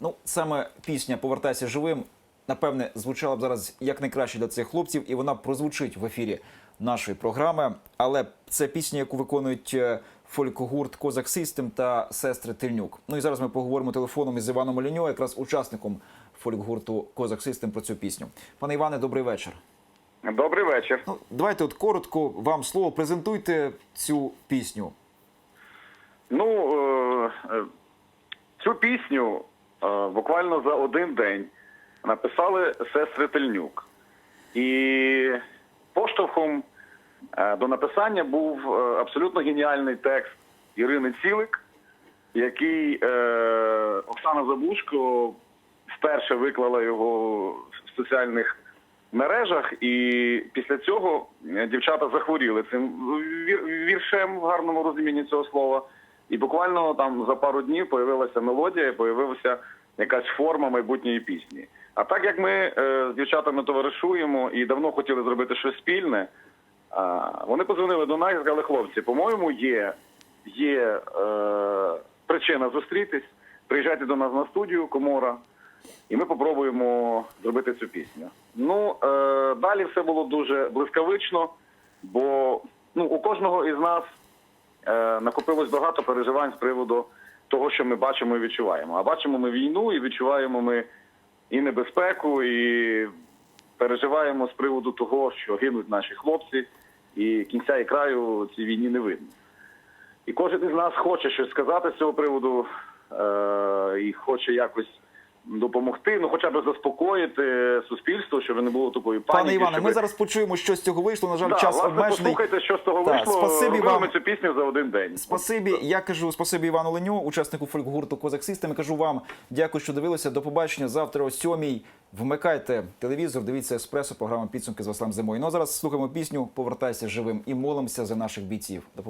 Ну, саме пісня Повертайся живим, напевне, звучала б зараз як найкраще для цих хлопців, і вона прозвучить в ефірі нашої програми. Але це пісня, яку виконують е, фолькогурт Козак Систем та сестри Тильнюк. Ну і зараз ми поговоримо телефоном із Іваном Оліньо, якраз учасником фолькгурту Козак Систем про цю пісню. Пане Іване, добрий вечір. Добрий вечір. Ну, давайте от коротко вам слово презентуйте цю пісню. Ну е, е, цю пісню буквально за один день написали сестри Тельнюк. І поштовхом е, до написання був е, абсолютно геніальний текст Ірини Цілик, який е, Оксана Забушко вперше виклала його в соціальних мережах, і після цього е, дівчата захворіли цим вір- віршем в гарному розумінні цього слова. І буквально там за пару днів появилася мелодія, появилася якась форма майбутньої пісні. А так як ми е, з дівчатами товаришуємо і давно хотіли зробити щось спільне, вони подзвонили до нас і сказали, хлопці, по-моєму, є, є е, причина зустрітись, приїжджайте до нас на студію Комора, і ми попробуємо зробити цю пісню. Ну, е, далі все було дуже блискавично, бо ну, у кожного із нас накопилось багато переживань з приводу того, що ми бачимо і відчуваємо. А бачимо ми війну і відчуваємо ми і небезпеку, і переживаємо з приводу того, що гинуть наші хлопці, і кінця і краю цій війні не видно. І кожен із нас хоче щось сказати з цього приводу е- і хоче якось допомогти, ну хоча б заспокоїти суспільство, щоб не було такої паніки. Пане Іване, щоб- ми зараз почуємо, що з цього вийшло. На жаль, Да, час обмежений. послухайте, що з того Так, вийшло. спасибі вам. цю пісню за один день. Спасибі, я кажу спасибі Івану Леню, учаснику фольк-гурту Козак Систем. Кажу вам дякую, що дивилися. До побачення завтра о сьомій. Вмикайте телевізор, дивіться еспресо, програма підсумки з Васлам зимою. Ну а зараз слухаємо пісню Повертайся живим і молимося за наших бійців. До